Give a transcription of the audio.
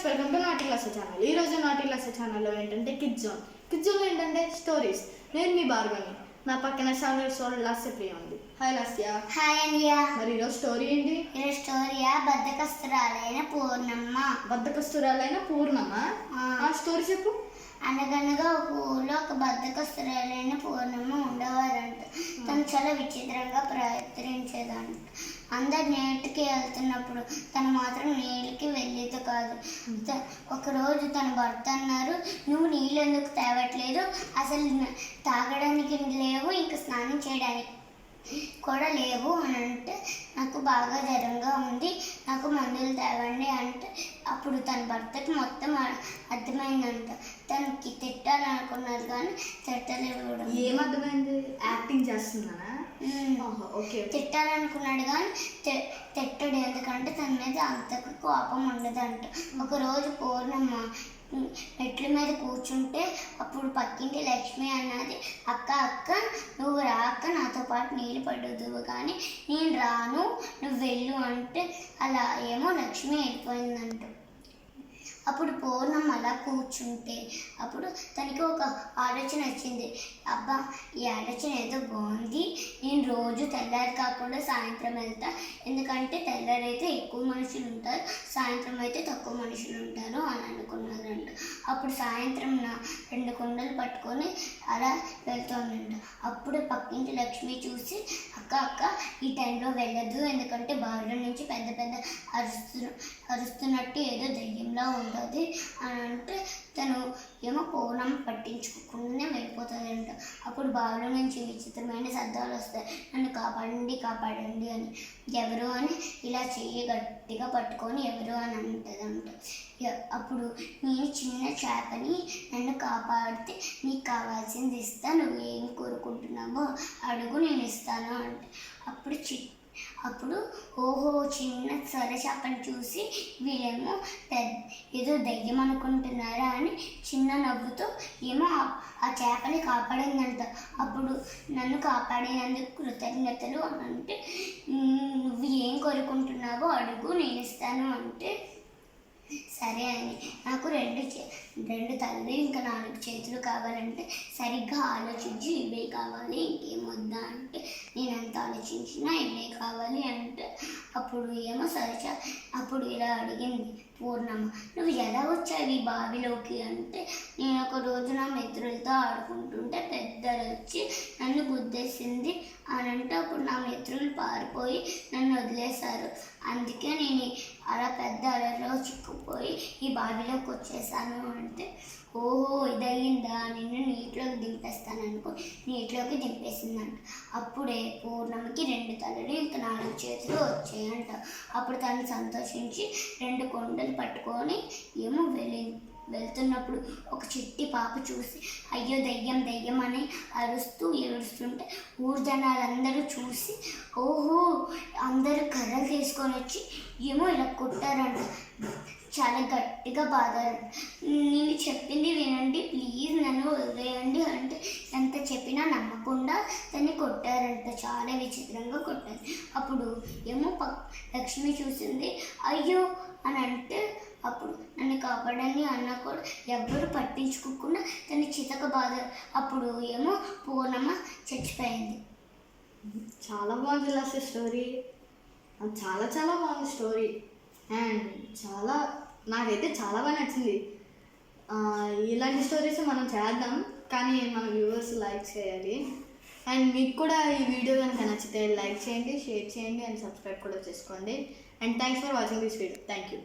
Friends welcome to నాటి class channel. ఈ రోజు నాటి క్లాస్ ఛానల్లో ఏంటంటే కిడ్ జోన్. కిడ్ జోన్ ఏంటంటే స్టోరీస్. నేను మీ భార్గవి నా పక్కన సెవెన్ సోల్ లాస్య ప్రియ ఉంది. హాయ్ లాస్య. హాయ్ అండియా మరి ఈరోజు స్టోరీ ఏంటి? ఈ స్టోరీయా? బద్దకస్తురాలైన పూర్ణమ్మ. బద్దకస్తురాలైన పూర్ణమ ఆ. ఆ స్టోరీ చెప్పు. అనగనగా ఒక ఊళ్ళో ఒక బద్దకస్తురాలైన పూర్ణమ్మ ఉండేవారంట. తను చాలా విచిత్రంగా ప్రయత్నించేదంట అందరు నీటికి వెళ్తున్నప్పుడు తను మాత్రం నీళ్ళకి వెళ్ళేది కాదు. ఒకరోజు తన భర్త అన్నారు నువ్వు నీళ్ళు ఎందుకు తేవట్లేదు? అసలు తాగడానికి లేవు ఇంకా స్నానం చేయడానికి కూడా లేవు అని అంటే నాకు బాగా జ్వరంగా ఉంది. నాకు మందులు తేవండి అంటే అప్పుడు తన భర్తకి మొత్తం అర్థమైందంట. తనకి తిట్టాలనుకున్నారు కానీ తిట్టలేవడం ఏం అర్థమైంది? యాక్టింగ్ చేస్తున్నానా? ఓకే. తిట్టాలనుకున్నాడు కానీ తిట్టడు. ఎందుకంటే తన మీద అంతకు కోపం ఉండదంట. ఒకరోజు పూర్ణమ్మ మెట్ల మీద కూర్చుంటే అప్పుడు పక్కింటి లక్ష్మి అన్నది అక్క అక్క నువ్వు రాక నాతో పాటు నీళ్ళు పడుదువు కానీ నేను రాను నువ్వు వెళ్ళు అంటే అలా ఏమో లక్ష్మి వెళ్ళిపోయిందంట. అప్పుడు పూర్ణం అలా కూర్చుంటే అప్పుడు తనకి ఒక ఆలోచన వచ్చింది. అబ్బా ఈ ఆలోచన ఏదో బాగుంది. నేను రోజు తెల్లారి కాకుండా సాయంత్రం వెళ్తా. ఎందుకంటే తెల్లారి అయితే ఎక్కువ మనుషులు ఉంటారు సాయంత్రం అయితే తక్కువ మనుషులు ఉంటారు అని అనుకున్నారంట. అప్పుడు సాయంత్రం నా రెండు కుండలు పట్టుకొని అలా వెళ్తోందంట అప్పుడు పక్కింటి లక్ష్మి చూసి అక్క అక్క ఈ టైంలో వెళ్ళదు ఎందుకంటే బావిలో నుంచి పెద్ద పెద్ద అరుస్తు అరుస్తున్నట్టు ఏదో దయ్యంలా ఉంటుంది అని అంటే తను ఏమో పూర్ణం పట్టించుకోకుండానే అంట అప్పుడు బావిలో నుంచి విచిత్రమైన శబ్దాలు వస్తాయి. నన్ను కాపాడండి కాపాడండి అని. ఎవరు అని ఇలా చెయ్యి గట్టిగా పట్టుకొని ఎవరు అని అంటుంది అంట అప్పుడు నేను చిన్న చేపని నన్ను కాపాడితే నీకు కావాల్సింది ఇస్తా నువ్వు ఏం కోరుకుంటున్నావో అడుగు నేను ఇస్తాను అంటే. అప్పుడు చి అప్పుడు ఓహో చిన్న సొర చేపని చూసి వీళ్ళేమో పెద్ద ఏదో దయ్యం అనుకుంటున్నారా అని చిన్న నవ్వుతో ఏమో ఆ- ఆ చేపని కాపాడిందంట. అప్పుడు నన్ను కాపాడినందుకు కృతజ్ఞతలు అని అంటే నువ్వు ఏం కోరుకుంటున్నావో అడుగు నేను ఇస్తాను అంటే సరే అని. నాకు రెండు చే రెండు తల్లి ఇంకా నాలుగు చేతులు కావాలంటే సరిగ్గా ఆలోచించి ఇవే కావాలి ఇంకేం వద్దా అంటే నేను ఎంత ఆలోచించినా ఇవే కావాలి అంటే అప్పుడు ఏమో సరిచ అప్పుడు ఇలా అడిగింది పూర్ణమ్మ నువ్వు ఎలా వచ్చావు ఈ బావిలోకి? అంటే నేను ఒక రోజు నా మిత్రులతో ఆడుకుంటుంటే పెద్దలు వచ్చి నన్ను గుద్దేసింది అని అంటే అప్పుడు నా మిత్రులు పారిపోయి నన్ను వదిలేశారు. అందుకే నేను అలా పెద్ద అలలో చిక్కుపోయి ఈ బావిలోకి వచ్చేసాను అంటే ఓహో ఇదయ్యిందా నిన్ను నీటిలోకి దింపేస్తాను అనుకో నీటిలోకి దింపేసిందంట. అప్పుడే పూర్ణమికి రెండు తలలు ఇంకా నాలుగు చేతులు వచ్చాయంట. అప్పుడు తను సంతోషించి రెండు కొండలు పట్టుకొని ఏమో వెళ్ళి వెళ్తున్నప్పుడు ఒక చిట్టి పాప చూసి అయ్యో దయ్యం దయ్యం అని అరుస్తూ ఏడుస్తుంటే ఊరు జనాలందరూ చూసి ఓహో అందరూ కర్రలు తీసుకొని వచ్చి ఏమో ఇలా కొట్టారంట. చాలా గట్టిగా బాధారంట నేను చెప్పింది వినండి ప్లీజ్ నన్ను వదిలేయండి అంటే ఎంత చెప్పినా నమ్మకుండా దాన్ని కొట్టారంట. చాలా విచిత్రంగా కొట్టారు. అప్పుడు ఏమో ప లక్ష్మి చూసింది. అయ్యో అని అంటే అప్పుడు నన్ను కాపాడని అన్న కూడా ఎవ్వరు పట్టించుకోకుండా తన చితక బాధ అప్పుడు ఏమో పూర్ణమ్మ చచ్చిపోయింది. చాలా బాగుంది లాస్య స్టోరీ. చాలా చాలా బాగుంది స్టోరీ. అండ్ చాలా నాకైతే చాలా బాగా నచ్చింది. ఇలాంటి స్టోరీస్ మనం చేద్దాం కానీ మన వ్యూవర్స్ లైక్ చేయాలి. అండ్ మీకు కూడా ఈ వీడియో కనుక నచ్చితే లైక్ చేయండి షేర్ చేయండి అండ్ సబ్స్క్రైబ్ కూడా చేసుకోండి. And thanks for watching this video. Thank you.